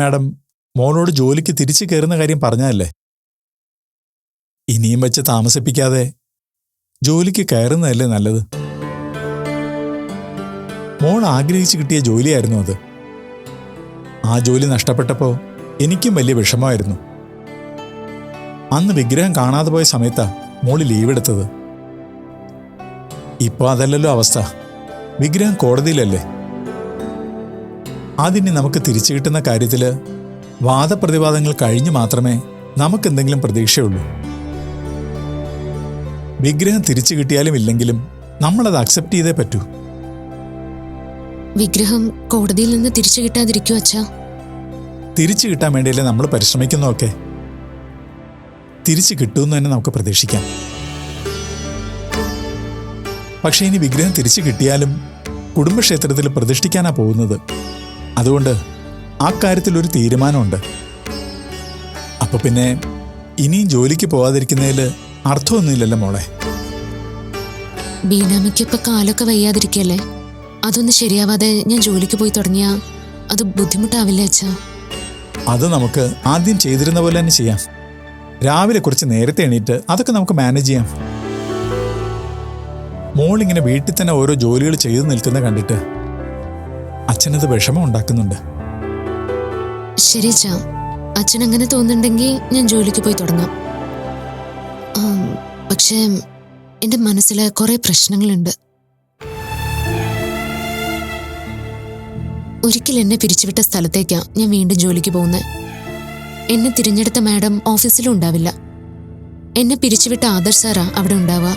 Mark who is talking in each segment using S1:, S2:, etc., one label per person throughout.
S1: Madam മോനോട് ജോലിക്ക് തിരിച്ചു കയറുന്ന കാര്യം പറഞ്ഞതല്ലേ? ഇനിയും വെച്ച് താമസിപ്പിക്കാതെ ജോലിക്ക് കയറുന്നതല്ലേ നല്ലത്? മോൾ ആഗ്രഹിച്ചു കിട്ടിയ ജോലിയായിരുന്നു അത്. ആ ജോലി നഷ്ടപ്പെട്ടപ്പോൾ എനിക്കും വലിയ വിഷമമായിരുന്നു. അന്ന് വിഗ്രഹം കാണാതെ പോയ സമയത്താ മോൾ ലീവ് എടുത്തത്. ഇപ്പോൾ അതല്ലല്ലോ അവസ്ഥ. വിഗ്രഹം കോടതിയിലല്ലേ? അതിനി നമുക്ക് തിരിച്ചു കിട്ടുന്ന കാര്യത്തിൽ വാദപ്രതിവാദങ്ങൾ കഴിഞ്ഞു മാത്രമേ നമുക്ക് എന്തെങ്കിലും പ്രതീക്ഷയുള്ളൂ. വിഗ്രഹം തിരിച്ചു കിട്ടിയാലും ഇല്ലെങ്കിലും നമ്മളത് അക്സെപ്റ്റ് ചെയ്തേ പറ്റൂ.
S2: വിഗ്രഹം കോടതിയിൽ നിന്ന് തിരിച്ചു കിട്ടാതിരിക്കൂ അച്ഛാ.
S1: തിരിച്ചു കിട്ടാൻ വേണ്ടിയല്ലേ നമ്മൾ പരിശ്രമിക്കുന്നതൊക്കെ? തിരിച്ചു കിട്ടുമെന്ന് തന്നെ നമുക്ക് പ്രതീക്ഷിക്കാം. പക്ഷേ ഇനി വിഗ്രഹം തിരിച്ചു കിട്ടിയാലും കുടുംബക്ഷേത്രത്തിൽ പ്രതിഷ്ഠിക്കാനാ പോകുന്നത്. അതുകൊണ്ട് ആ കാര്യത്തിൽ ഒരു തീരുമാനമുണ്ട്. അപ്പൊ പിന്നെ ഇനിയും ജോലിക്ക് പോവാതിരിക്കുന്നതിൽ അർത്ഥമൊന്നുമില്ലല്ലോ മോളെ.
S2: ബീനാമയ്ക്ക് ഇപ്പൊ കാലൊക്കെ വയ്യാതിരിക്കല്ലേ? അതൊന്ന് ശരിയാവാതെ ഞാൻ ജോലിക്ക് പോയി തുടങ്ങിയാ അത് ബുദ്ധിമുട്ടാവില്ലേ അച്ഛാ?
S1: അത് നമുക്ക് ആദ്യം ചെയ്തിരുന്ന പോലെ തന്നെ ചെയ്യാം. രാവിലെ കുറച്ച് നേരത്തെ എണീറ്റ് അതൊക്കെ നമുക്ക് മാനേജ് ചെയ്യാം. മോളിങ്ങനെ വീട്ടിൽ തന്നെ ഓരോ ജോലികൾ ചെയ്തു നിൽക്കുന്ന കണ്ടിട്ട് അച്ഛനത് വിഷമം ഉണ്ടാക്കുന്നുണ്ട്.
S2: ശരി അച്ഛാ. അച്ഛൻ അങ്ങനെ തോന്നുന്നുണ്ടെങ്കിൽ ഞാൻ ജോലിക്ക് പോയി തുടങ്ങാം. പക്ഷേ എന്റെ മനസ്സിൽ കുറെ പ്രശ്നങ്ങളുണ്ട്. ഒരിക്കൽ എന്നെ പിരിച്ചുവിട്ട സ്ഥലത്തേക്കാ ഞാൻ വീണ്ടും ജോലിക്ക് പോകുന്നത് എന്നെ തിരഞ്ഞെടുത്ത മാഡം ഓഫീസിലും ഉണ്ടാവില്ല. എന്നെ പിരിച്ചുവിട്ട ആദർശാറാ അവിടെ ഉണ്ടാവുക.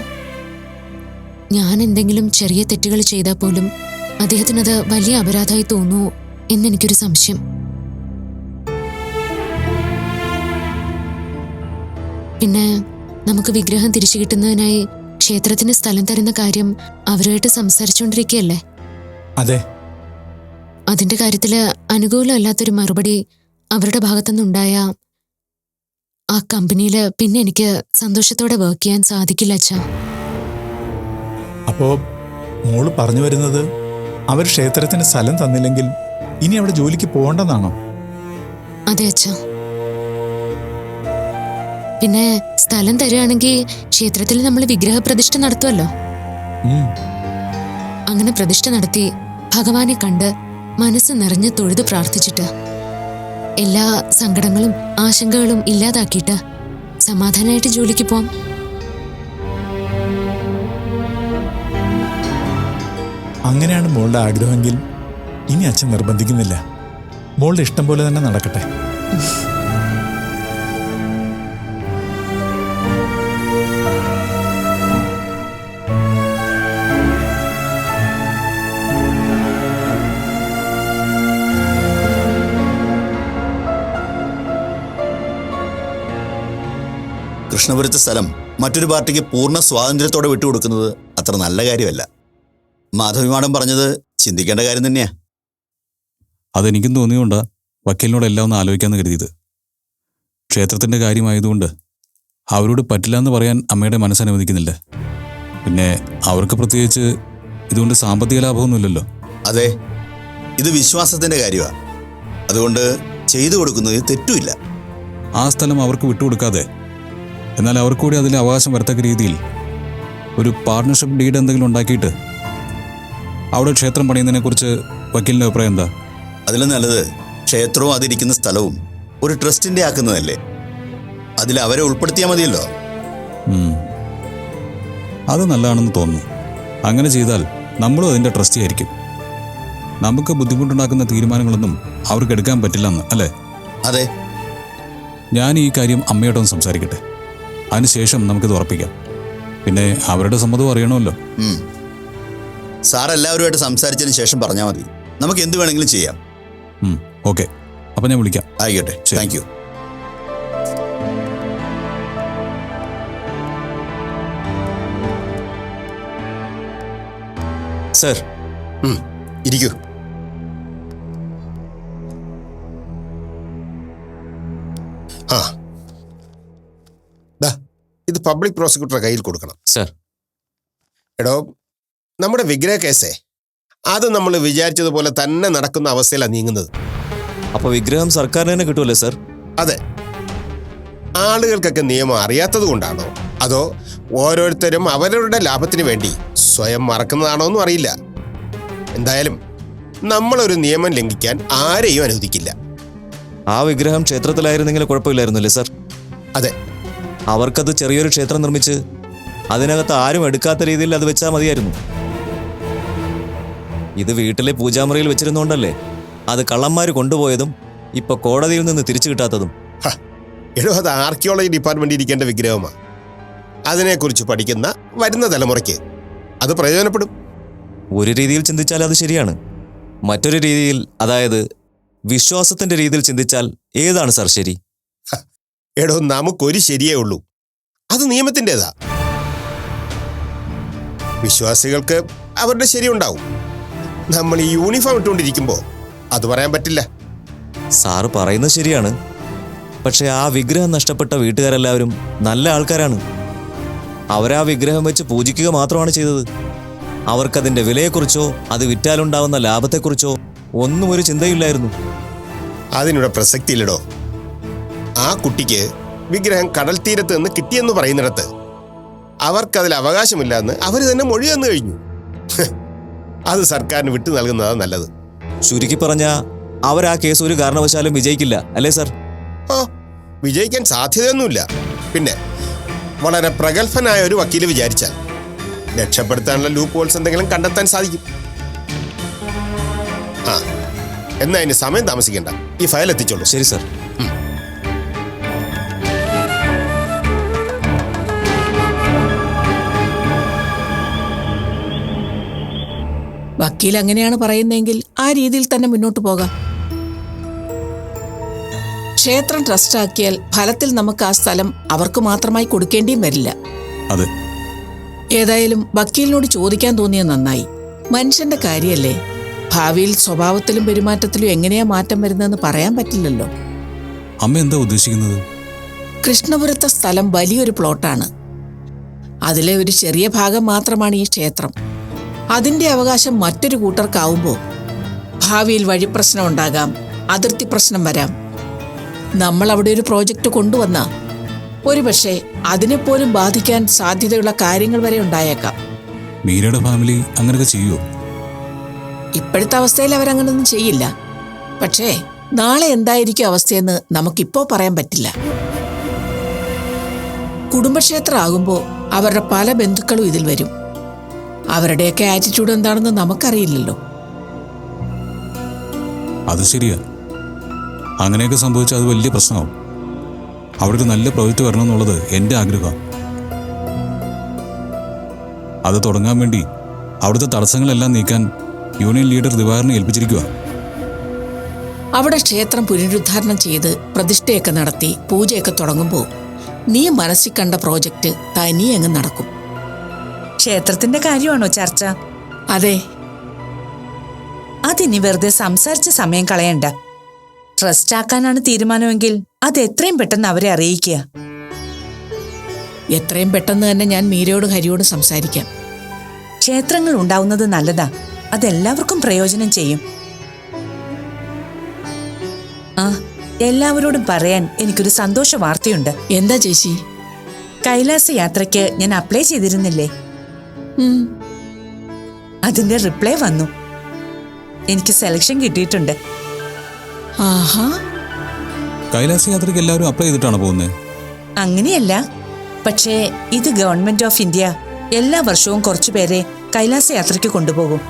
S2: ഞാൻ എന്തെങ്കിലും ചെറിയ തെറ്റുകൾ ചെയ്താൽ പോലും അദ്ദേഹത്തിനത് വലിയ അപരാധമായി തോന്നുമോ എന്നെനിക്കൊരു സംശയം. പിന്നെ നമുക്ക് വിഗ്രഹം തിരിച്ചു കിട്ടുന്നതിനായി ക്ഷേത്രത്തിന് സ്ഥലം തരുന്ന കാര്യം അവരുമായിട്ട് സംസാരിച്ചുകൊണ്ടിരിക്കുകയല്ലേ?
S1: അതെ.
S2: അതിന്റെ കാര്യത്തിൽ അനുകൂലമല്ലാത്തൊരു മറുപടി അവരുടെ ഭാഗത്തുനിന്നുണ്ടായ ആ കമ്പനിയിൽ പിന്നെ എനിക്ക് സന്തോഷത്തോടെ വർക്ക് ചെയ്യാൻ സാധിക്കില്ല അച്ഛാ.
S1: അപ്പോ മോൾ പറഞ്ഞു വരുന്നത് അവർ ക്ഷേത്രത്തിന് സ്ഥലം തന്നില്ലെങ്കിൽ ഇനി അവിടെ ജോലിക്ക് പോകണ്ടെന്നാണോ
S2: അതെ അച്ഛാ. പിന്നെ സ്ഥലം തരുവാണെങ്കിൽ ക്ഷേത്രത്തിൽ നമ്മൾ വിഗ്രഹ പ്രതിഷ്ഠ നടത്തുമല്ലോ അങ്ങനെ പ്രതിഷ്ഠ നടത്തി ഭഗവാനെ കണ്ട് മനസ്സ് നിറഞ്ഞ് തൊഴുത് പ്രാർത്ഥിച്ചിട്ട് എല്ലാ സങ്കടങ്ങളും ആശങ്കകളും ഇല്ലാതാക്കിയിട്ട് സമാധാനമായിട്ട് ജോലിക്ക് പോവാം.
S1: അങ്ങനെയാണ് മോളുടെ ആഗ്രഹമെങ്കിൽ ഇനി അച്ഛൻ നിർബന്ധിക്കുന്നില്ല. മോളുടെ ഇഷ്ടം പോലെ തന്നെ നടക്കട്ടെ.
S3: കൃഷ്ണപുരത്തെ സ്ഥലം മറ്റൊരു പാർട്ടിക്ക് പൂർണ സ്വാതന്ത്ര്യത്തോടെ വിട്ടുകൊടുക്കുന്നത് അത്ര നല്ല കാര്യമല്ല. മാധവിമാടം പറഞ്ഞത് ചിന്തിക്കേണ്ട കാര്യം തന്നെയാ.
S4: അതെനിക്കും തോന്നിയോണ്ട വക്കീലിനോട് എല്ലാം ഒന്ന് ആലോചിക്കാമെന്ന് കരുതിയത്. ക്ഷേത്രത്തിന്റെ കാര്യമായതുകൊണ്ട് അവരോട് പറ്റില്ല എന്ന് പറയാൻ അമ്മയുടെ മനസ്സനുവദിക്കുന്നില്ല പിന്നെ അവർക്ക് പ്രത്യേകിച്ച് ഇതുകൊണ്ട് സാമ്പത്തിക ലാഭമൊന്നുമില്ലല്ലോ.
S3: അതെ ഇത് വിശ്വാസത്തിന്റെ കാര്യമാണ് അതുകൊണ്ട് ചെയ്തു കൊടുക്കുന്നതിൽ തെറ്റുമില്ല.
S4: ആ സ്ഥലം അവർക്ക് വിട്ടുകൊടുക്കാതെ എന്നാൽ അവർക്കൂടി അതിൽ അവകാശം വരത്തക്ക രീതിയിൽ ഒരു പാർട്ട്ണർഷിപ്പ് ഡീഡ് എന്തെങ്കിലും ഉണ്ടാക്കിയിട്ട് അവിടെ ക്ഷേത്രം പണിയുന്നതിനെ കുറിച്ച് വക്കീലിന്റെ അഭിപ്രായം എന്താ?
S3: അതിലും നല്ലത് ക്ഷേത്രവും അതിരിക്കുന്ന സ്ഥലവും ഒരു ട്രസ്റ്റിന്റെ ആക്കുന്നതല്ലേ. അതിൽ അവരെ ഉൾപ്പെടുത്തിയാൽ മതിയല്ലോ.
S4: അത് നല്ലതാണെന്ന് തോന്നുന്നു. അങ്ങനെ ചെയ്താൽ നമ്മളും അതിന്റെ ട്രസ്റ്റി ആയിരിക്കും. നമുക്ക് ബുദ്ധിമുട്ടുണ്ടാക്കുന്ന തീരുമാനങ്ങളൊന്നും അവർക്ക് എടുക്കാൻ പറ്റില്ലെന്ന് അല്ലേ?
S3: അതെ.
S4: ഞാൻ ഈ കാര്യം അമ്മയോടൊന്ന് സംസാരിക്കട്ടെ. അതിനുശേഷം നമുക്കിത് ഉറപ്പിക്കാം. പിന്നെ അവരുടെ സമ്മതവും അറിയണമല്ലോ.
S3: സാർ എല്ലാവരുമായിട്ട് സംസാരിച്ചതിന് ശേഷം പറഞ്ഞാൽ മതി. നമുക്ക് എന്ത് വേണമെങ്കിലും ചെയ്യാം.
S4: ഓക്കെ. അപ്പം ഞാൻ വിളിക്കാം.
S3: ആയിക്കോട്ടെ. താങ്ക് യു
S5: സർ
S6: ഇരിക്കൂ. ആ. ഇത് പബ്ലിക് പ്രോസിക്യൂട്ടറുടെ കയ്യിൽ കൊടുക്കണം.
S5: സർ
S6: എടോ നമ്മുടെ വിഗ്രഹ കേസേ അത് നമ്മൾ വിചാരിച്ചതുപോലെ തന്നെ നടക്കുന്ന അവസ്ഥയിലാണ് നീങ്ങുന്നത്.
S5: അപ്പൊ വിഗ്രഹം സർക്കാരിന് തന്നെ കിട്ടുമല്ലേ സർ?
S6: അതെ. ആളുകൾക്കൊക്കെ നിയമം അറിയാത്തത് കൊണ്ടാണോ? അതോ ഓരോരുത്തരും അവരവരുടെ ലാഭത്തിന് വേണ്ടി സ്വയം മറക്കുന്നതാണോ എന്നും അറിയില്ല. എന്തായാലും നമ്മളൊരു നിയമം ലംഘിക്കാൻ ആരെയും അനുവദിക്കില്ല.
S5: ആ വിഗ്രഹം ക്ഷേത്രത്തിലായിരുന്നെങ്കിൽ കുഴപ്പമില്ലായിരുന്നല്ലേ സർ?
S6: അതെ.
S5: അവർക്കത് ചെറിയൊരു ക്ഷേത്രം നിർമ്മിച്ച് അതിനകത്ത് ആരും എടുക്കാത്ത രീതിയിൽ അത് വെച്ചാൽ മതിയായിരുന്നു. ഇത് വീട്ടിലെ പൂജാമുറിയിൽ വെച്ചിരുന്നോണ്ടല്ലേ? അത് കള്ളന്മാര് കൊണ്ടുപോയതും ഇപ്പൊ കോടതിയിൽ നിന്ന് തിരിച്ചു കിട്ടാത്തതും.
S6: എടോ അത് ആർക്കിയോളജി ഡിപ്പാർട്ട്മെന്റ് ഇരിക്കേണ്ട വിഗ്രഹമാണ് അതിനെക്കുറിച്ച് പഠിക്കുന്ന വരുന്ന തലമുറയ്ക്ക് അത് പ്രയോജനപ്പെടും.
S5: ഒരു രീതിയിൽ ചിന്തിച്ചാൽ അത് ശരിയാണ്. മറ്റൊരു രീതിയിൽ അതായത് വിശ്വാസത്തിന്റെ രീതിയിൽ ചിന്തിച്ചാൽ ഏതാണ് സർ ശരി?
S6: എടോ നമുക്കൊരു ശരിയേ ഉള്ളൂ. അത് നിയമത്തിന്റെതാ. വിശ്വാസികൾക്ക് അവരുടെ ശരിയുണ്ടാവും നമ്മൾ ഈ യൂണിഫോം ഇട്ടുകൊണ്ടിരിക്കുമ്പോൾ അത് പറയാൻ പറ്റില്ല.
S5: സാറ് പറയുന്നത് ശരിയാണ്. പക്ഷെ ആ വിഗ്രഹം നഷ്ടപ്പെട്ട വീട്ടുകാരെല്ലാവരും നല്ല ആൾക്കാരാണ്. അവരാ വിഗ്രഹം വെച്ച് പൂജിക്കുക മാത്രമാണ് ചെയ്തത്. അവർക്കതിന്റെ വിലയെക്കുറിച്ചോ അത് വിറ്റാലുണ്ടാവുന്ന ലാഭത്തെക്കുറിച്ചോ ഒന്നും ഒരു ചിന്തയില്ലായിരുന്നു.
S6: അതിനുള്ള പ്രസക്തിയില്ലടോ. ആ കുട്ടിക്ക് വിഗ്രഹം കടൽ തീരത്ത് നിന്ന് കിട്ടിയെന്ന് പറയുന്നിടത്ത് അവർക്കതിൽ അവകാശമില്ല എന്ന് അവർ തന്നെ മൊഴി തന്നു കഴിഞ്ഞു അത് സർക്കാരിന് വിട്ടു നൽകുന്നതാണ് നല്ലത്.
S5: ചുരുക്കി പറഞ്ഞ അവർ ആ കേസ് ഒരു കാരണവശാലും വിജയിക്കില്ല അല്ലേ സർ?
S6: ആ വിജയിക്കാൻ സാധ്യതയൊന്നുമില്ല. പിന്നെ വളരെ പ്രഗത്ഭനായ ഒരു വക്കീൽ വിചാരിച്ചാൽ രക്ഷപ്പെടുത്താനുള്ള ലൂപ്പ് ഹോൾസ് എന്തെങ്കിലും കണ്ടെത്താൻ സാധിക്കും. ആ എന്നാ അതിന് സമയം താമസിക്കേണ്ട. ഈ ഫയൽ എത്തിച്ചോളൂ.
S5: ശരി സർ.
S7: വക്കീൽ അങ്ങനെയാണ് പറയുന്നതെങ്കിൽ ആ രീതിയിൽ തന്നെ മുന്നോട്ട് പോകാം. ക്ഷേത്രം ട്രസ്റ്റാക്കിയാൽ ഫലത്തിൽ നമുക്ക് ആ സ്ഥലം അവർക്ക് മാത്രമായി കൊടുക്കേണ്ടിയും വരില്ല.
S4: അതെ.
S7: ഏതായാലും വക്കീലിനോട് ചോദിക്കാൻ തോന്നിയ നന്നായി. മനുഷ്യന്റെ കാര്യമല്ലേ ഭാവിയിൽ സ്വഭാവത്തിലും പെരുമാറ്റത്തിലും എങ്ങനെയാ മാറ്റം വരുന്നതെന്ന് പറയാൻ പറ്റില്ലല്ലോ.
S4: അമ്മ എന്താ ഉദ്ദേശിക്കുന്നത്?
S7: കൃഷ്ണപുരത്തെ സ്ഥലം വലിയൊരു പ്ലോട്ടാണ്. അതിലെ ഒരു ചെറിയ ഭാഗം മാത്രമാണ് ഈ ക്ഷേത്രം. അതിന്റെ അവകാശം മറ്റൊരു കൂട്ടർക്കാവുമ്പോൾ ഭാവിയിൽ വഴിപ്രശ്നം ഉണ്ടാകാം അതിർത്തി പ്രശ്നം വരാം. നമ്മൾ അവിടെ ഒരു പ്രോജക്റ്റ് കൊണ്ടുവന്ന ഒരുപക്ഷെ അതിനെപ്പോലും ബാധിക്കാൻ സാധ്യതയുള്ള കാര്യങ്ങൾ വരെ ഉണ്ടായേക്കാം.
S4: മീരയുടെ ഫാമിലി അങ്ങനെയൊക്കെ ചെയ്യുമോ
S7: ഇപ്പോഴത്തെ അവസ്ഥയിൽ അവരങ്ങനൊന്നും ചെയ്യില്ല. പക്ഷേ നാളെ എന്തായിരിക്കും അവസ്ഥയെന്ന് നമുക്കിപ്പോ പറയാൻ പറ്റില്ല. കുടുംബക്ഷേത്രം ആകുമ്പോൾ അവരുടെ പല ബന്ധുക്കളും ഇതിൽ വരും. അവരുടെയൊക്കെ ആറ്റിറ്റ്യൂഡ് എന്താണെന്ന് നമുക്കറിയില്ലല്ലോ.
S4: അത് ശരിയാ. അങ്ങനെയൊക്കെ സംഭവിച്ചാൽ അത് വലിയ പ്രശ്നമാവും. അവിടെ ഒരു നല്ല പ്രോജക്റ്റ് വരണം എന്നുള്ളത് എന്റെ ആഗ്രഹമാണ് അത് തുടങ്ങാൻ വേണ്ടി അവിടുത്തെ തടസ്സങ്ങളെല്ലാം നീക്കാൻ യൂണിയൻ ലീഡർ ദിവാറിനെ ഏൽപ്പിച്ചിരിക്കുക
S7: അവിടെ ക്ഷേത്രം പുനരുദ്ധാരണം ചെയ്ത് പ്രതിഷ്ഠയൊക്കെ നടത്തി പൂജയൊക്കെ തുടങ്ങുമ്പോൾ നീ മനസ്സിൽ കണ്ട പ്രോജക്റ്റ് തനിയെ അങ്ങ് നടക്കും.
S8: ക്ഷേത്രത്തിന്റെ കാര്യമാണോ ചർച്ച?
S7: അതെ.
S8: അതിനി വെറുതെ സംസാരിച്ച സമയം കളയണ്ട. ട്രസ്റ്റ് ആക്കാനാണ് തീരുമാനമെങ്കിൽ അത് എത്രയും പെട്ടെന്ന് അവരെ അറിയിക്കുക.
S7: എത്രയും പെട്ടെന്ന് തന്നെ ഞാൻ മീരയോടും ഹരിയോടും സംസാരിക്കാം.
S8: ക്ഷേത്രങ്ങൾ ഉണ്ടാവുന്നത് നല്ലതാ. അതെല്ലാവർക്കും പ്രയോജനം ചെയ്യും. ആ എല്ലാവരോടും പറയാൻ എനിക്കൊരു സന്തോഷ വാർത്തയുണ്ട്.
S7: എന്താ ചേച്ചി?
S8: കൈലാസ യാത്രയ്ക്ക് ഞാൻ അപ്ലൈ ചെയ്തിരുന്നില്ലേ? അതിന്റെ റിപ്ലൈ വന്നു. എനിക്ക് സെലക്ഷൻ കിട്ടിയിട്ടുണ്ട്.
S7: ആഹാ.
S4: കൈലാസ യാത്രയ്ക്ക് എല്ലാവരും അപ്ലൈ ചെയ്തിട്ടാണ് പോകുന്നത്
S8: അങ്ങനെയല്ല. പക്ഷേ ഇത് ഗവൺമെന്റ് ഓഫ് ഇന്ത്യ എല്ലാ വർഷവും കുറച്ചു പേരെ കൈലാസ യാത്രയ്ക്ക് കൊണ്ടുപോകും.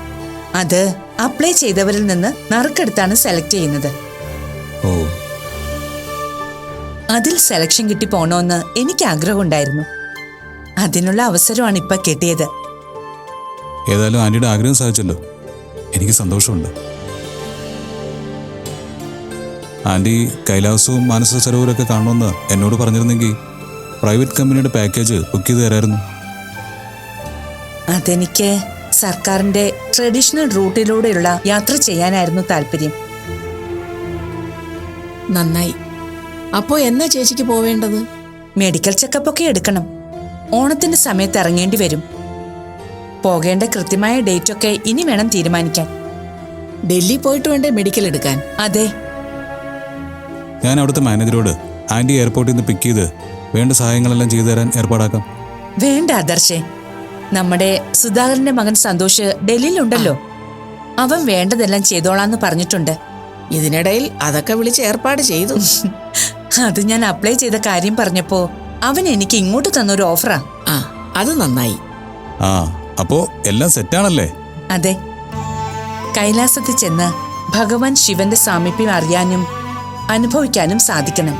S8: അത് അപ്ലൈ ചെയ്തവരിൽ നിന്ന് നറുക്കെടുത്താണ് സെലക്ട് ചെയ്യുന്നത്.
S4: ഓ.
S8: അതിൽ സെലക്ഷൻ കിട്ടി പോണോന്ന് എനിക്ക് ആഗ്രഹമുണ്ടായിരുന്നു. അതിനുള്ള അവസരമാണ് ഇപ്പൊ കിട്ടിയത്.
S4: ഏതായാലും ആന്റിയുടെ ആഗ്രഹം സാധിച്ചല്ലോ എനിക്ക് സന്തോഷമുണ്ട്. ആന്റി കൈലാസവും മാനസ സരോവരമൊക്കെ കാണണമെന്ന് എന്നോട് പറഞ്ഞിരുന്നെങ്കിൽ പ്രൈവറ്റ് കമ്പനിയുടെ പാക്കേജ് ബുക്ക് ചെയ്ത് തരായിരുന്നു.
S8: അതെനിക്ക് സർക്കാരിന്റെ ട്രഡീഷണൽ റൂട്ടിലൂടെയുള്ള യാത്ര ചെയ്യാനായിരുന്നു താല്പര്യം.
S7: നന്നായി. അപ്പോ എന്നാ ചേച്ചിക്ക് പോവേണ്ടത്?
S8: മെഡിക്കൽ ചെക്കപ്പ് ഒക്കെ എടുക്കണം. ഓണത്തിന്റെ സമയത്ത് ഇറങ്ങേണ്ടി വരും. പോകേണ്ട കൃത്യമായ ഡേറ്റ് ഒക്കെ ഇനി വേണം തീരുമാനിക്കാൻ.
S7: ഡൽഹി പോയിട്ട് വേണ്ടേ മെഡിക്കൽ എടുക്കാൻ?
S8: അതെ.
S4: ഞാൻ അവിടുത്തെ മാനേജരോട് ആന്റി എയർപോർട്ടിൽ നിന്ന് പിക്ക് ചെയ്ത് വേണ്ട സഹായങ്ങളെല്ലാം ചെയ്തു തരാൻ ഏർപ്പാടാക്കാം.
S8: വേണ്ട ആദർശേ. നമ്മുടെ സുധാകരന്റെ മകൻ സന്തോഷ് ഡൽഹിയിലുണ്ടല്ലോ. അവൻ വേണ്ടതെല്ലാം ചെയ്തോളാന്ന് പറഞ്ഞിട്ടുണ്ട്.
S7: ഇതിനിടയിൽ അതൊക്കെ വിളിച്ച് ഏർപ്പാട് ചെയ്തു.
S8: അത് ഞാൻ അപ്ലൈ ചെയ്ത കാര്യം പറഞ്ഞപ്പോ അവൻ എനിക്ക് ഇങ്ങോട്ട് തന്നൊരു ഓഫറാ.
S7: ആ അത് നന്നായി.
S4: ആ അപ്പോ എല്ലാം സെറ്റാണല്ലേ?
S8: അതെ. കൈലാസത്തിൽ ചെന്ന് ഭഗവാൻ ശിവന്റെ സാമീപ്യം അറിയാനും അനുഭവിക്കാനും സാധിക്കണം.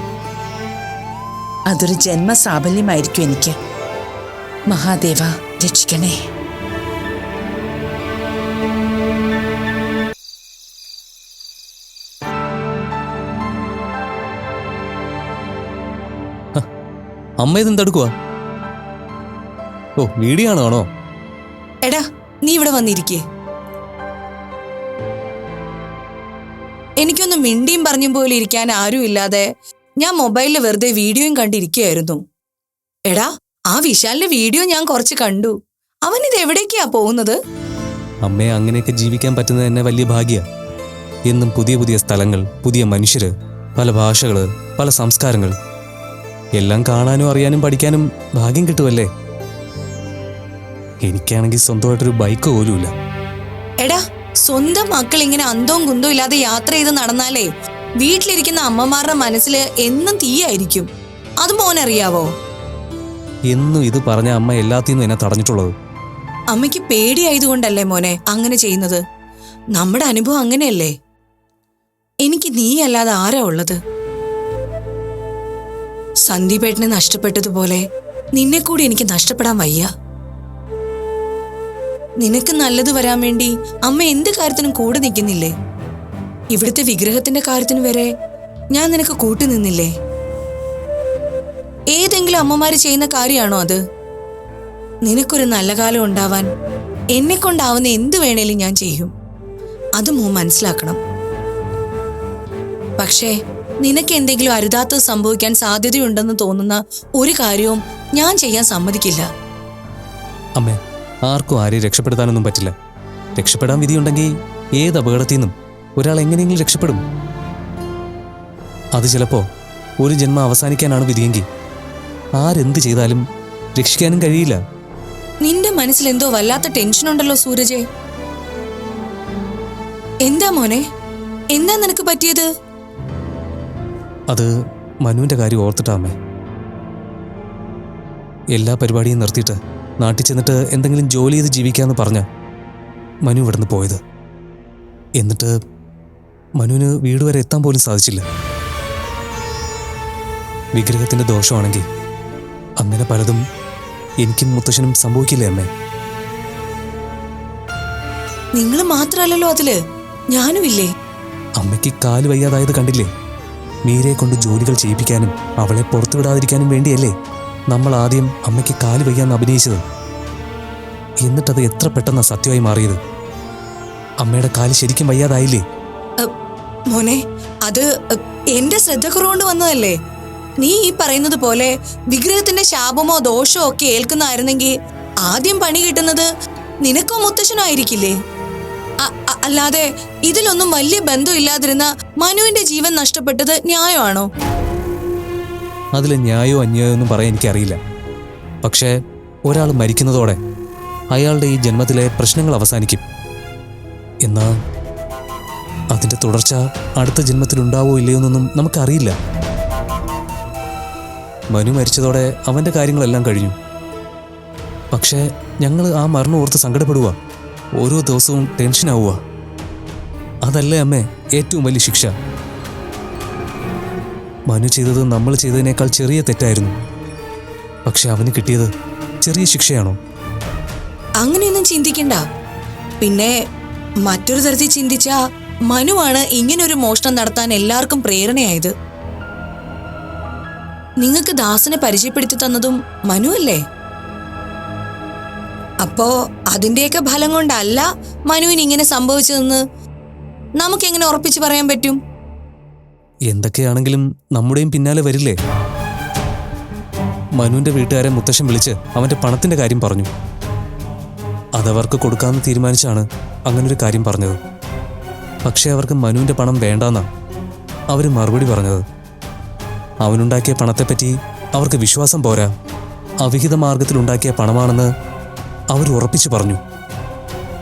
S8: അതൊരു ജന്മസാഫല്യമായിരിക്കും എനിക്ക്. മഹാദേവ രക്ഷിക്കണേ.
S9: അമ്മ ഇതെന്തെടുക്കുക ഓ വീഡിയോ ആണോ
S10: എടാ നീ ഇവിടെ വന്നിരിക്കേ. എനിക്കൊന്ന് മിണ്ടിയും പറഞ്ഞും പോലെ ഇരിക്കാൻ ആരും ഇല്ലാതെ ഞാൻ മൊബൈലിൽ വെറുതെ വീഡിയോയും കണ്ടിരിക്കുകയായിരുന്നു. എടാ ആ വിശാലിന്റെ വീഡിയോ ഞാൻ കുറച്ച് കണ്ടു. അവൻ ഇത് എവിടേക്കാ പോകുന്നത്?
S9: അമ്മയെ അങ്ങനെയൊക്കെ ജീവിക്കാൻ പറ്റുന്നത് തന്നെ വലിയ ഭാഗ്യ. എന്നും പുതിയ പുതിയ സ്ഥലങ്ങൾ പുതിയ മനുഷ്യര് പല ഭാഷകൾ പല സംസ്കാരങ്ങൾ. എല്ലാം കാണാനും അറിയാനും പഠിക്കാനും ഭാഗ്യം കിട്ടുമല്ലേ എനിക്കാണെങ്കിൽ സ്വന്തമായിട്ടൊരു ബൈക്ക് പോലുമില്ല.
S10: എടാ സ്വന്തം മക്കൾ ഇങ്ങനെ അന്തവും കുന്തവും ഇല്ലാതെ യാത്ര ചെയ്ത് നടന്നാലേ വീട്ടിലിരിക്കുന്ന അമ്മമാരുടെ മനസ്സിൽ എന്നും തീയായിരിക്കും. അത് മോനറിയാവോ?
S9: എന്നും ഇത് പറഞ്ഞ അമ്മ എല്ലാത്തിനും എന്നെ തടഞ്ഞിട്ടുള്ളത്.
S10: അമ്മയ്ക്ക് പേടിയായതുകൊണ്ടല്ലേ മോനെ അങ്ങനെ ചെയ്യുന്നത്? നമ്മുടെ അനുഭവം അങ്ങനെയല്ലേ? എനിക്ക് നീ അല്ലാതെ ആരാ ഉള്ളത്? സന്ദീപേട്ടനെ നഷ്ടപ്പെട്ടതുപോലെ നിന്നെ കൂടി എനിക്ക് നഷ്ടപ്പെടാൻ വയ്യ. നിനക്ക് നല്ലത് വരാൻ വേണ്ടി അമ്മ എന്ത് കാര്യത്തിനും കൂടെ നിൽക്കുന്നില്ലേ? ഇവിടുത്തെ വിഗ്രഹത്തിന്റെ കാര്യത്തിന് വരെ ഞാൻ നിനക്ക് കൂട്ടു നിന്നില്ലേ? ഏതെങ്കിലും അമ്മമാര് ചെയ്യുന്ന കാര്യമാണോ അത്? നിനക്കൊരു നല്ല കാലം ഉണ്ടാവാൻ എന്നെ കൊണ്ടാവുന്ന എന്ത് വേണേലും ഞാൻ ചെയ്യും. അത് മോ മനസ്സിലാക്കണം. പക്ഷേ നിനക്ക് എന്തെങ്കിലും അരുതാത്തത് സംഭവിക്കാൻ സാധ്യതയുണ്ടെന്ന് തോന്നുന്ന ഒരു കാര്യവും ഞാൻ ചെയ്യാൻ സമ്മതിക്കില്ല.
S9: അമ്മേ ആർക്കും ആരെയും രക്ഷപ്പെടുത്താനൊന്നും പറ്റില്ല. രക്ഷപ്പെടാൻ വിധിയുണ്ടെങ്കിൽ ഏത് അപകടത്തിൽ നിന്നും ഒരാൾ എങ്ങനെയെങ്കിലും രക്ഷപ്പെടും. അത് ചിലപ്പോ ഒരു ജന്മം അവസാനിക്കാനാണ് വിധിയെങ്കിൽ ആരെന്ത് ചെയ്താലും രക്ഷിക്കാനും കഴിയില്ല.
S10: നിന്റെ മനസ്സിൽ എന്തോ വല്ലാത്ത ടെൻഷൻ ഉണ്ടല്ലോ സൂരജെ. എന്താ മോനെ? എന്താ നിനക്ക് പറ്റിയത്?
S9: അത് മനുവിന്റെ കാര്യം ഓർത്തിട്ടാ അമ്മേ. എല്ലാ പരിപാടിയും നിർത്തിയിട്ട് നാട്ടിൽ ചെന്നിട്ട് എന്തെങ്കിലും ജോലി ചെയ്ത് ജീവിക്കാമെന്ന് പറഞ്ഞ മനു ഇവിടുന്ന് പോയത്. എന്നിട്ട് മനുവിന് വീട് വരെ എത്താൻ പോലും സാധിച്ചില്ല. വിഗ്രഹത്തിന്റെ ദോഷമാണെങ്കിൽ അങ്ങനെ പലതും എനിക്കും മുത്തശ്ശനും സംഭവിക്കില്ലേ അമ്മേ?
S10: നിങ്ങൾ മാത്രമല്ലല്ലോ അതിൽ. ഞാനുമില്ലേ
S9: അമ്മയ്ക്ക് കാൽ വയ്യാതായത് കണ്ടില്ലേ? മീരയെ കൊണ്ട് ജോലികൾ ചെയ്യിപ്പിക്കാനും അവളെ പുറത്തുവിടാതിരിക്കാനും വേണ്ടിയല്ലേ? നമ്മൾ ആദ്യം അമ്മയ്ക്ക് കാൽ വയ്യാന്ന് അഭിനയിച്ചത്. എന്നിട്ടത് എത്ര പെട്ടെന്നാ സത്യമായി മാറിയത്. അമ്മയുടെ കാൽ ശരിക്കും വയ്യാതായില്ലേ?
S10: മോനെ അത് എന്റെ ശ്രദ്ധ കുറവുകൊണ്ട് വന്നതല്ലേ? നീ ഈ പറയുന്നത് പോലെ വിഗ്രഹത്തിന്റെ ശാപമോ ദോഷമോ ഒക്കെ ഏൽക്കുന്നായിരുന്നെങ്കിൽ ആദ്യം പണി കിട്ടുന്നത് നിനക്കോ മുത്തശ്ശനോ ആയിരിക്കില്ലേ? അല്ലാതെ ഇതിലൊന്നും വലിയ ബന്ധമില്ലാതിരുന്ന മനുവിന്റെ ജീവൻ നഷ്ടപ്പെട്ടത് ന്യായമാണോ?
S9: അതിൽ ന്യായോ അന്യായോ ഒന്നും പറയാൻ എനിക്കറിയില്ല. പക്ഷേ ഒരാൾ മരിക്കുന്നതോടെ അയാളുടെ ഈ ജന്മത്തിലെ പ്രശ്നങ്ങൾ അവസാനിക്കും. എന്നാൽ അതിന്റെ തുടർച്ച അടുത്ത ജന്മത്തിലുണ്ടാവോ ഇല്ലയോ എന്നൊന്നും നമുക്കറിയില്ല. മനു മരിച്ചതോടെ അവന്റെ കാര്യങ്ങളെല്ലാം കഴിഞ്ഞു. പക്ഷേ ഞങ്ങൾ ആ മരണം ഓർത്ത് സങ്കടപ്പെടുക ഓരോ ദിവസവും ടെൻഷനാവുക അതല്ലേ അമ്മേ ഏറ്റവും വലിയ ശിക്ഷ. മനു ചെയ്തത് നമ്മൾ ചെയ്തതിനേക്കാൾ ചെറിയ തെറ്റായിരുന്നു. പക്ഷെ അവന് കിട്ടിയത് ചെറിയ ശിക്ഷയാണോ?
S10: അങ്ങനെയൊന്നും ചിന്തിക്കണ്ട. പിന്നെ മറ്റൊരു തരത്തിൽ ചിന്തിച്ച മനുവാണ് ഇങ്ങനൊരു മോഷണം നടത്താൻ എല്ലാവർക്കും പ്രേരണയായത്. നിങ്ങൾക്ക് ദാസനെ പരിചയപ്പെടുത്തി തന്നതും മനു അല്ലേ? അപ്പോ അതിന്റെയൊക്കെ ഫലം കൊണ്ടല്ല മനുവിന് ഇങ്ങനെ സംഭവിച്ചതെന്ന് നമുക്കെങ്ങനെ ഉറപ്പിച്ചു പറയാൻ പറ്റും?
S9: എന്തൊക്കെയാണെങ്കിലും നമ്മുടെയും പിന്നാലെ വരില്ലേ? മനുവിന്റെ വീട്ടുകാരെ മുത്തശ്ശൻ വിളിച്ച് അവന്റെ പണത്തിന്റെ കാര്യം പറഞ്ഞു. അതവർക്ക് കൊടുക്കാമെന്ന് തീരുമാനിച്ചാണ് അങ്ങനൊരു കാര്യം പറഞ്ഞത്. പക്ഷേ അവർക്ക് മനുവിന്റെ പണം വേണ്ടാന്നാ അവർ മറുപടി പറഞ്ഞത്. അവനുണ്ടാക്കിയ പണത്തെപ്പറ്റി അവർക്ക് വിശ്വാസം പോരാ. അവിഹിത മാർഗത്തിലുണ്ടാക്കിയ പണമാണെന്ന് അവർ ഉറപ്പിച്ചു പറഞ്ഞു.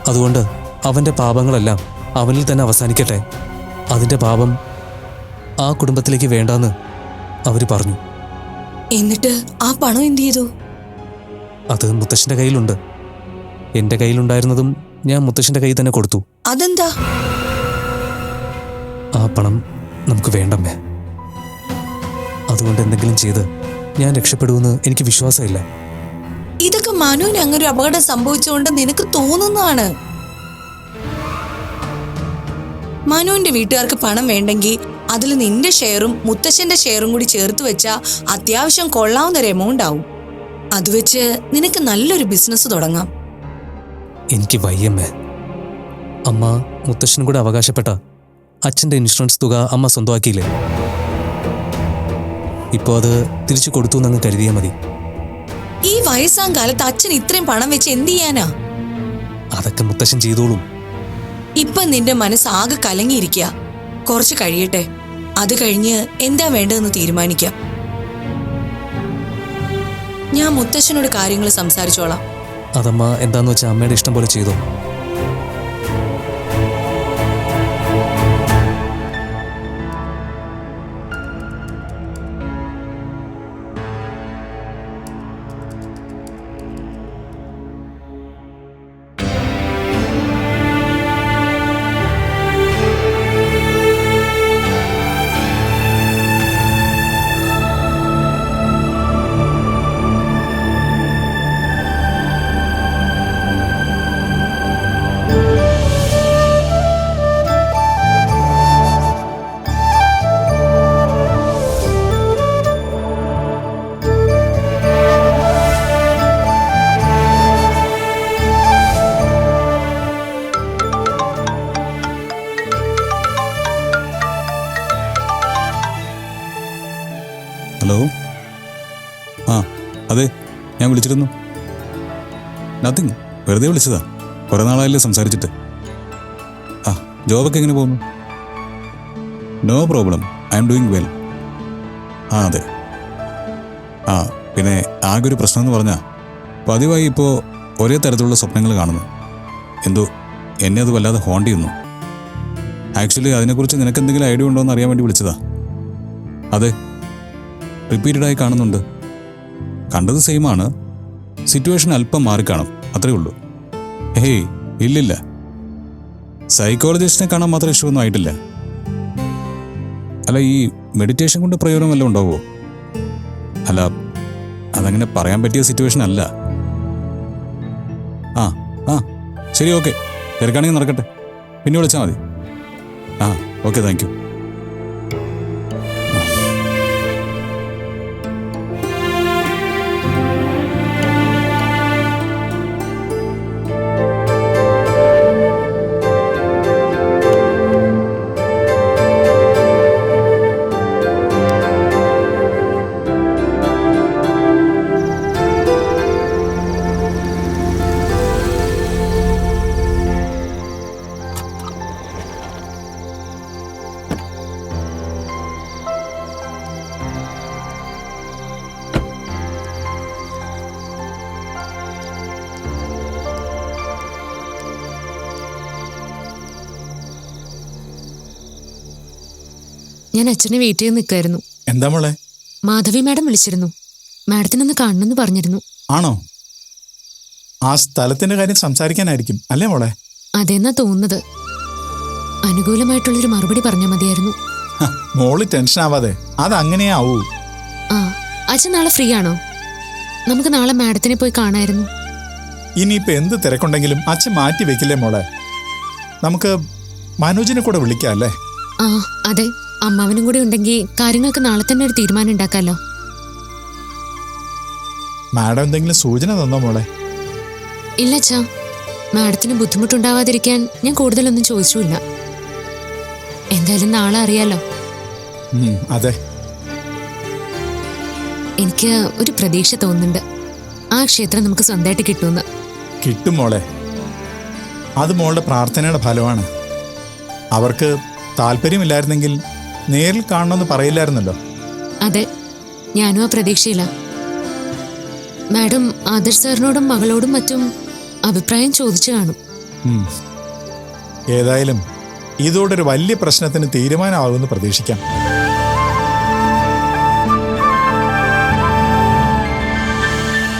S9: അതുകൊണ്ട് അവന്റെ പാപങ്ങളെല്ലാം അവനിൽ തന്നെ അവസാനിക്കട്ടെ. അതിന്റെ പാപം ആ കുടുംബത്തിലേക്ക് വേണ്ടാന്ന് അവർ പറഞ്ഞു.
S10: എന്നിട്ട് ആ പണം എന്ത് ചെയ്തു?
S9: അത് മുത്തശ്ശന്റെ കയ്യിലുണ്ട്. എന്റെ കയ്യിലുണ്ടായിരുന്നതും ഞാൻ മുത്തശ്ശന്റെ കയ്യിൽ തന്നെ കൊടുത്തു.
S10: അതെന്താ?
S9: ആ പണം നമുക്ക് വേണ്ടമ്മേ. അതുകൊണ്ട് എന്തെങ്കിലും ചെയ്ത് ഞാൻ രക്ഷപ്പെടുമെന്ന് എനിക്ക് വിശ്വാസമില്ല.
S10: ഇതൊക്കെ മനുവിന് അങ്ങനെ ഒരു അപകടം സംഭവിച്ചുകൊണ്ട് നിനക്ക് തോന്നുന്നതാണ്. മനുവിന്റെ വീട്ടുകാർക്ക് പണം വേണ്ടെങ്കിൽ അതിൽ നിന്റെ ഷെയറും മുത്തശ്ശന്റെ ഷെയറും കൂടി ചേർത്ത് വെച്ചാൽ അത്യാവശ്യം കൊള്ളാവുന്ന ഒരു എമൗണ്ട് ആവും. അത് വെച്ച് നിനക്ക് നല്ലൊരു ബിസിനസ് തുടങ്ങാം.
S9: എനിക്ക് വയ്യമ്മേ. അമ്മ മുത്തശ്ശനും കൂടെ അവകാശപ്പെട്ട അച്ഛന്റെ ഇൻഷുറൻസ് തുക അമ്മ സ്വന്തമാക്കിയില്ലേ? ഇപ്പോ അത് തിരിച്ചു കൊടുത്തു എന്നങ്ങ് കരുതിയാൽ മതി.
S10: ഈ വയസ്സാം കാലത്ത് അച്ഛൻ ഇത്രയും പണം വെച്ച് എന്ത് ചെയ്യാനാ?
S9: അതൊക്കെ മുത്തശ്ശൻ ചെയ്തോളും.
S10: ഇപ്പൊ നിന്റെ മനസ്സ് ആകെ കലങ്ങിയിരിക്കുക കുറച്ച് കഴിയട്ടെ. അത് കഴിഞ്ഞ് എന്താ വേണ്ടതെന്ന് തീരുമാനിക്കാം. ഞാൻ മുത്തശ്ശനോട് കാര്യങ്ങൾ സംസാരിച്ചോളാം.
S9: അതമ്മ എന്താന്ന് വെച്ചാൽ അമ്മയുടെ ഇഷ്ടം പോലെ ചെയ്തോ?
S4: വിളിച്ചിരുന്നു. നത്തിങ് വെറുതെ വിളിച്ചതാ. കുറേ നാളായല്ലേ സംസാരിച്ചിട്ട്. ആ ജോബൊക്കെ എങ്ങനെ പോകുന്നു? No problem I'm doing well ആ അതെ. ആ പിന്നെ ആകെ ഒരു പ്രശ്നം എന്ന് പറഞ്ഞാൽ പതിവായി ഇപ്പോൾ ഒരേ തരത്തിലുള്ള സ്വപ്നങ്ങൾ കാണുന്നു. എന്തോ എന്നെ അത് വല്ലാതെ ഹോണ്ട് ചെയ്യുന്നു. ആക്ച്വലി അതിനെക്കുറിച്ച് നിനക്ക് എന്തെങ്കിലും ഐഡിയ ഉണ്ടോ എന്ന് അറിയാൻ വേണ്ടി വിളിച്ചതാ. അതെ. റിപ്പീറ്റഡായി കാണുന്നുണ്ട്. കണ്ടത് സെയിം ആണ്. സിറ്റുവേഷൻ അല്പം മാറിക്കാണും അത്രേ ഉള്ളൂ. ഹേയ് ഇല്ലില്ല. സൈക്കോളജിസ്റ്റിനെ കാണാൻ മാത്രം ഇഷ്യൂ ഒന്നും ആയിട്ടില്ല. അല്ല ഈ മെഡിറ്റേഷൻ കൊണ്ട് പ്രയോജനം വല്ലതും ഉണ്ടാവുമോ? അല്ല അതങ്ങനെ പറയാൻ പറ്റിയ സിറ്റുവേഷൻ അല്ല. ആ ആ ശരി ഓക്കെ. തിരക്കാണെങ്കിൽ നടക്കട്ടെ. പിന്നെ വിളിച്ചാൽ മതി. ആ ഓക്കെ താങ്ക് യു.
S2: ഞാൻ അച്ഛനെ വെയിറ്റ് ചെയ്ത് നിൽക്കായിരുന്നു.
S1: എന്താ മോളെ?
S2: മാധവി മാഡം വിളിച്ചിരുന്നു. മാഡത്തിനൊന്ന് കാണണമെന്ന് പറഞ്ഞിരുന്നു.
S1: ആണോ? ആ സ്ഥലത്തിന്റെ കാര്യം സംസാരിക്കാനായിരിക്കും അല്ലേ മോളെ?
S2: അതെന്നാ തോന്നുന്നത്? അനുകൂലമായിട്ടുള്ളൊരു മറുപടി പറഞ്ഞാൽ മതിയായിരുന്നു.
S1: ഹ, മോൾ ടെൻഷൻ ആവാതെ. അതങ്ങനെ ആവൂ.
S2: ആ അച്ഛൻ നാളെ ഫ്രീ ആണോ? നമുക്ക് നാളെ മാഡത്തിനെ പോയി കാണായിരുന്നു.
S1: ഇനിയിപ്പോ എന്ത് തിരക്കുണ്ടെങ്കിലും അച്ഛൻ മാറ്റി വെക്കില്ലേ മോളെ? നമുക്ക് മനോജിനെ കൂടെ വിളിക്കാം അല്ലേ?
S2: ആ അതെ. അമ്മാവനും കൂടി ഉണ്ടെങ്കിൽ കാര്യങ്ങൾക്ക് നാളെ തന്നെ ഒരു തീരുമാനം ഉണ്ടാക്കാമല്ലോ
S1: മാഡം എന്തെങ്കിലും സൂചന തന്നോ മോളെ?
S2: ഇല്ല അച്ഛാ. മാഡത്തിന് ബുദ്ധിമുട്ടുണ്ടാവാതിരിക്കാൻ ഞാൻ കൂടുതലൊന്നും ചോദിച്ചുമില്ല. എന്തായാലും നാളെ അറിയാലോ.
S1: അതെ.
S2: എനിക്ക് ഒരു പ്രതീക്ഷ തോന്നുന്നുണ്ട്. ആ ക്ഷേത്രം നമുക്ക് സ്വന്തമായിട്ട് കിട്ടുമെന്ന്.
S1: കിട്ടും മോളെ. അത് മോളുടെ പ്രാർത്ഥനയുടെ ഫലമാണ്. അവർക്ക് താല്പര്യമില്ലായിരുന്നെങ്കിൽ നേരിൽ കാണണമെന്ന് പറയില്ലായിരുന്നല്ലോ.
S2: അതെ ഞാനും ആ പ്രതീക്ഷയില്ല മാഡം ആദർശ് സാറിനോടും മകളോടും മറ്റും അഭിപ്രായം ചോദിച്ചു കാണും.
S1: ഏതായാലും ഇതോടൊരു വലിയ പ്രശ്നത്തിന് തീരുമാനമാകുമെന്ന് പ്രതീക്ഷിക്കാം.